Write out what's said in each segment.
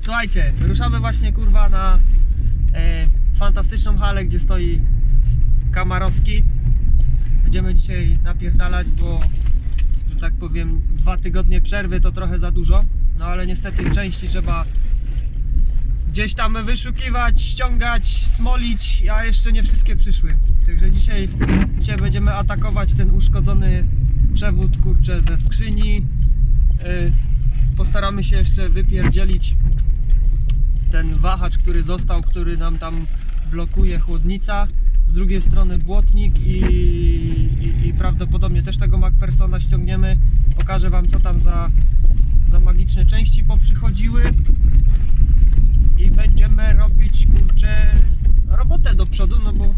Słuchajcie, ruszamy właśnie kurwa na e, fantastyczną halę, gdzie stoi Kamarowski. Będziemy dzisiaj napierdalać, bo że tak powiem dwa tygodnie przerwy to trochę za dużo. No ale niestety części trzeba gdzieś tam wyszukiwać, ściągać, smolić, a jeszcze nie wszystkie przyszły. Także dzisiaj, dzisiaj będziemy atakować ten uszkodzony przewód kurczę ze skrzyni. Yy, postaramy się jeszcze wypierdzielić ten wahacz, który został, który nam tam blokuje chłodnica. Z drugiej strony błotnik i, i, i prawdopodobnie też tego MacPersona ściągniemy. Pokażę Wam co tam za, za magiczne części poprzychodziły i będziemy robić kurczę robotę do przodu, no bo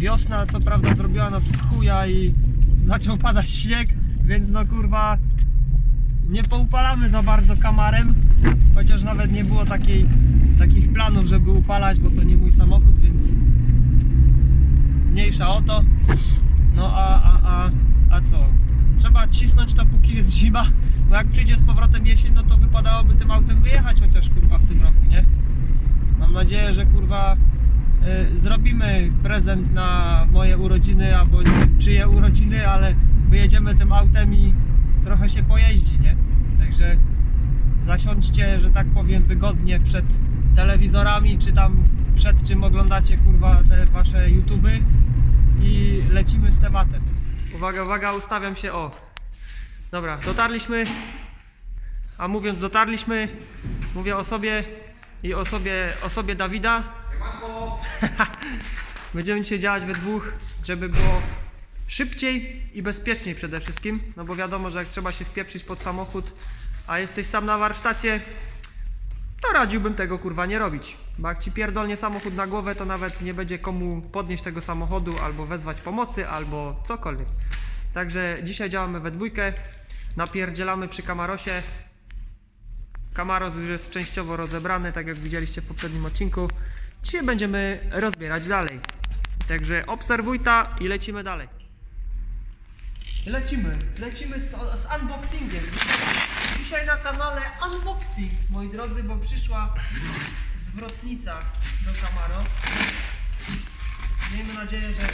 wiosna co prawda zrobiła nas w chuja i zaczął padać śnieg, więc no kurwa nie poupalamy za bardzo kamarem, chociaż nawet nie było takiej, takich planów, żeby upalać, bo to nie mój samochód, więc mniejsza o to. No a, a, a, a co? Trzeba cisnąć to póki jest zima, bo jak przyjdzie z powrotem jesień, no to wypadałoby tym autem wyjechać chociaż kurwa w tym roku, nie? Mam nadzieję, że kurwa y, zrobimy prezent na moje urodziny albo nie wiem czyje urodziny, ale wyjedziemy tym autem i trochę się pojeździ, nie? Także zasiądźcie, że tak powiem, wygodnie przed telewizorami, czy tam przed czym oglądacie kurwa te wasze YouTuby i lecimy z tematem. Uwaga, uwaga, ustawiam się o. Dobra, dotarliśmy. A mówiąc dotarliśmy, mówię o sobie i o sobie, o sobie Dawida. Będziemy dzisiaj działać we dwóch, żeby było szybciej i bezpieczniej przede wszystkim. No bo wiadomo, że jak trzeba się wpieprzyć pod samochód, a jesteś sam na warsztacie, to radziłbym tego kurwa nie robić. Bo jak ci pierdolnie samochód na głowę, to nawet nie będzie komu podnieść tego samochodu, albo wezwać pomocy, albo cokolwiek. Także dzisiaj działamy we dwójkę, napierdzielamy przy Kamarosie. Kamaros już jest częściowo rozebrany, tak jak widzieliście w poprzednim odcinku. Dzisiaj będziemy rozbierać dalej. Także obserwuj ta i lecimy dalej. Lecimy, lecimy z, z unboxingiem. Dzisiaj na kanale unboxing, moi drodzy, bo przyszła zwrotnica do Camaro. Miejmy nadzieję, że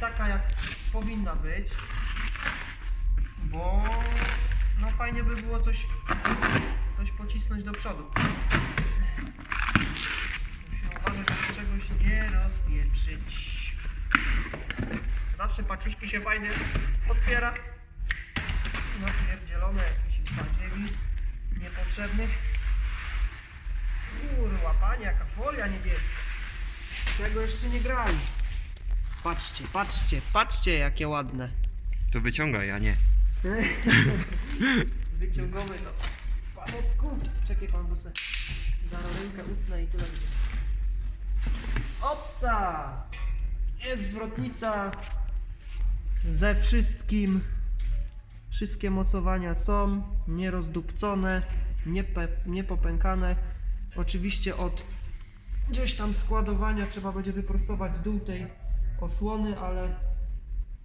taka jak powinna być, bo no fajnie by było coś, coś pocisnąć do przodu. Musimy uważać, żeby czegoś nie rozpieprzyć. Zawsze paczuszki się fajnie otwiera. Napierdzielone jakichś badziewi niepotrzebnych. Kurwa, panie, jaka folia niebieska. Tego jeszcze nie grali. Patrzcie, patrzcie, patrzcie jakie ładne. To wyciągaj, a nie. Wyciągamy to. Panocku. Czekaj pan, bo se za rękę utnę i tyle będzie. Opsa! Jest zwrotnica ze wszystkim. Wszystkie mocowania są nierozdupcone, niepopękane. Oczywiście od gdzieś tam składowania trzeba będzie wyprostować dół tej osłony, ale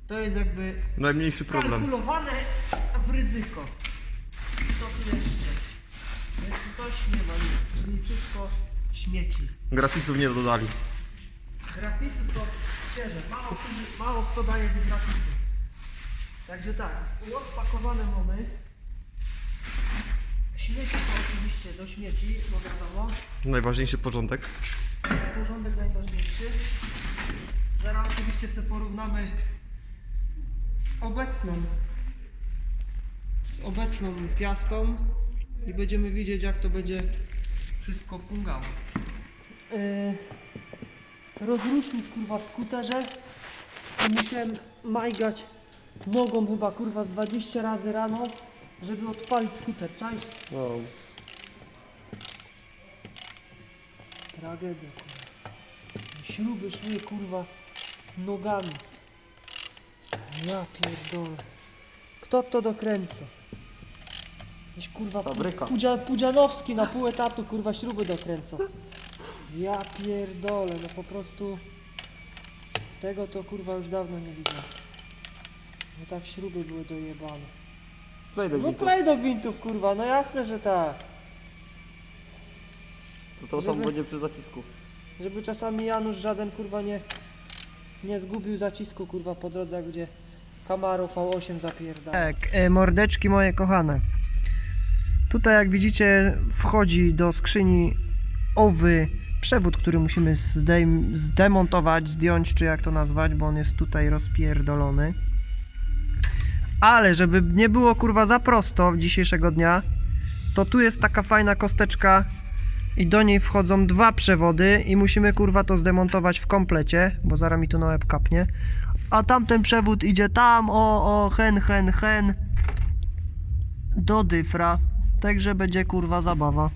to jest jakby Najmniejszy problem. kalkulowane w ryzyko. Co tu jeszcze? Tu coś? Nie ma nic, czyli wszystko śmieci. Gratisów nie dodali. Gratisów to szczerze, mało, kto- mało kto daje gratisów. Także tak, rozpakowane mamy. Śmieci to oczywiście do śmieci, bo wiadomo. Najważniejszy porządek. Porządek najważniejszy. Zaraz oczywiście sobie porównamy z obecną z obecną piastą i będziemy widzieć jak to będzie wszystko fungało. Yy, rozrusznik kurwa w skuterze i musiałem majgać nogą chyba kurwa z 20 razy rano, żeby odpalić skuter. Cześć. No. Tragedia, kurwa. Śruby szły, kurwa, nogami. Ja pierdolę. Kto to dokręca? Jakiś kurwa pu- Fabryka. Pudzia, Pudzianowski na pół etatu, kurwa, śruby dokręca. Ja pierdolę, no po prostu... Tego to kurwa już dawno nie widzę. No tak śruby były dojebane. Play No klej do gwintów, kurwa, no jasne, że tak. To to Żeby- samo będzie przy zacisku. Żeby czasami Janusz żaden kurwa nie, nie zgubił zacisku kurwa po drodze, jak gdzie Camaro V8 zapierda. Tak, e, mordeczki moje kochane. Tutaj jak widzicie wchodzi do skrzyni owy przewód, który musimy zdemontować, zdjąć, czy jak to nazwać, bo on jest tutaj rozpierdolony. Ale żeby nie było kurwa za prosto dzisiejszego dnia, to tu jest taka fajna kosteczka i do niej wchodzą dwa przewody i musimy kurwa to zdemontować w komplecie, bo zaraz mi to na łeb kapnie. A tamten przewód idzie tam, o, o, hen, hen, hen, do dyfra. Także będzie kurwa zabawa.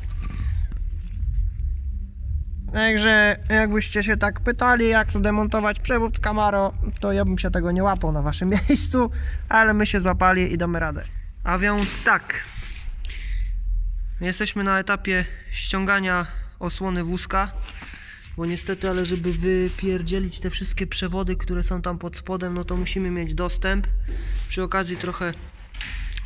Także jakbyście się tak pytali, jak zdemontować przewód Camaro, to ja bym się tego nie łapał na waszym miejscu, ale my się złapali i damy radę. A więc tak, Jesteśmy na etapie ściągania osłony wózka, bo niestety, ale żeby wypierdzielić te wszystkie przewody, które są tam pod spodem, no to musimy mieć dostęp. Przy okazji trochę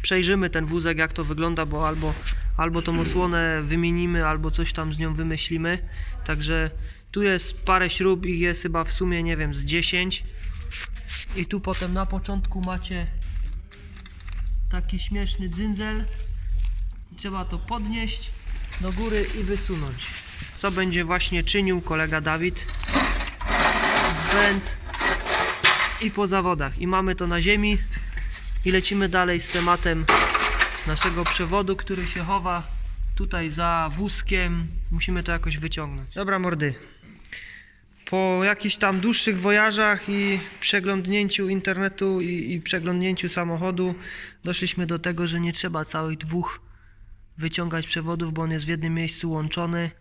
przejrzymy ten wózek, jak to wygląda, bo albo, albo tą osłonę wymienimy, albo coś tam z nią wymyślimy. Także tu jest parę śrub, ich jest chyba w sumie, nie wiem, z 10. I tu potem na początku macie taki śmieszny dzyndzel. Trzeba to podnieść do góry i wysunąć. Co będzie właśnie czynił kolega Dawid. Więc i po zawodach. I mamy to na ziemi. I lecimy dalej z tematem naszego przewodu, który się chowa tutaj za wózkiem. Musimy to jakoś wyciągnąć. Dobra, mordy. Po jakichś tam dłuższych wojażach i przeglądnięciu internetu i, i przeglądnięciu samochodu doszliśmy do tego, że nie trzeba całych dwóch wyciągać przewodów, bo on jest w jednym miejscu łączony.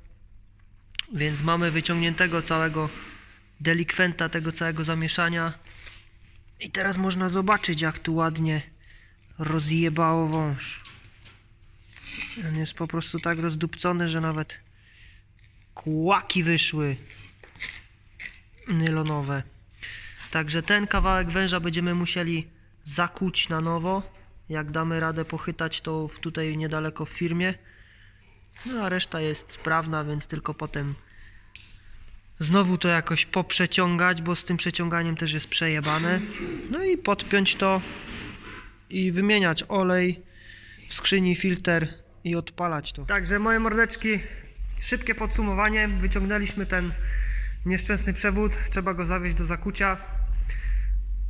Więc mamy wyciągniętego całego delikwenta, tego całego zamieszania. I teraz można zobaczyć, jak tu ładnie rozjebało wąż. On jest po prostu tak rozdupcony, że nawet kłaki wyszły nylonowe. Także ten kawałek węża będziemy musieli zakuć na nowo. Jak damy radę pochytać, to tutaj niedaleko w firmie. No a reszta jest sprawna, więc tylko potem znowu to jakoś poprzeciągać, bo z tym przeciąganiem też jest przejebane. No i podpiąć to i wymieniać olej w skrzyni, filtr i odpalać to. Także moje mordeczki, szybkie podsumowanie. Wyciągnęliśmy ten nieszczęsny przewód, trzeba go zawieźć do zakucia.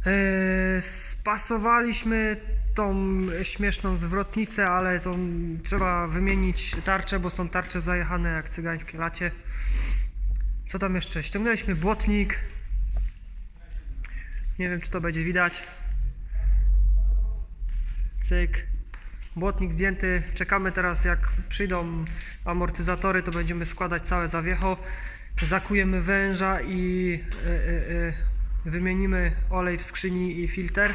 Eee, Spasowaliśmy tą śmieszną zwrotnicę, ale tą trzeba wymienić tarcze, bo są tarcze zajechane jak cygańskie lacie. Co tam jeszcze? Ściągnęliśmy błotnik. Nie wiem, czy to będzie widać. Cyk. Błotnik zdjęty. Czekamy teraz, jak przyjdą amortyzatory, to będziemy składać całe zawiecho. Zakujemy węża i e, e, e, wymienimy olej w skrzyni i filtr,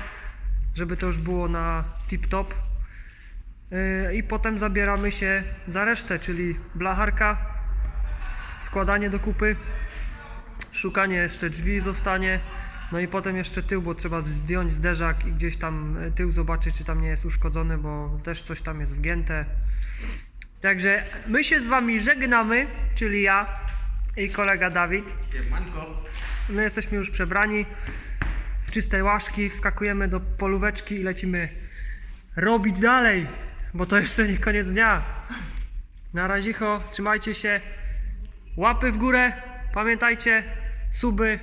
żeby to już było na tip-top. E, I potem zabieramy się za resztę, czyli blacharka, składanie do kupy, szukanie jeszcze drzwi zostanie, no i potem jeszcze tył, bo trzeba zdjąć zderzak i gdzieś tam e, tył zobaczyć, czy tam nie jest uszkodzony, bo też coś tam jest wgięte. Także my się z wami żegnamy, czyli ja i kolega Dawid. My jesteśmy już przebrani w czystej łaszki, wskakujemy do polóweczki i lecimy robić dalej, bo to jeszcze nie koniec dnia. Na razicho, trzymajcie się, łapy w górę, pamiętajcie, suby,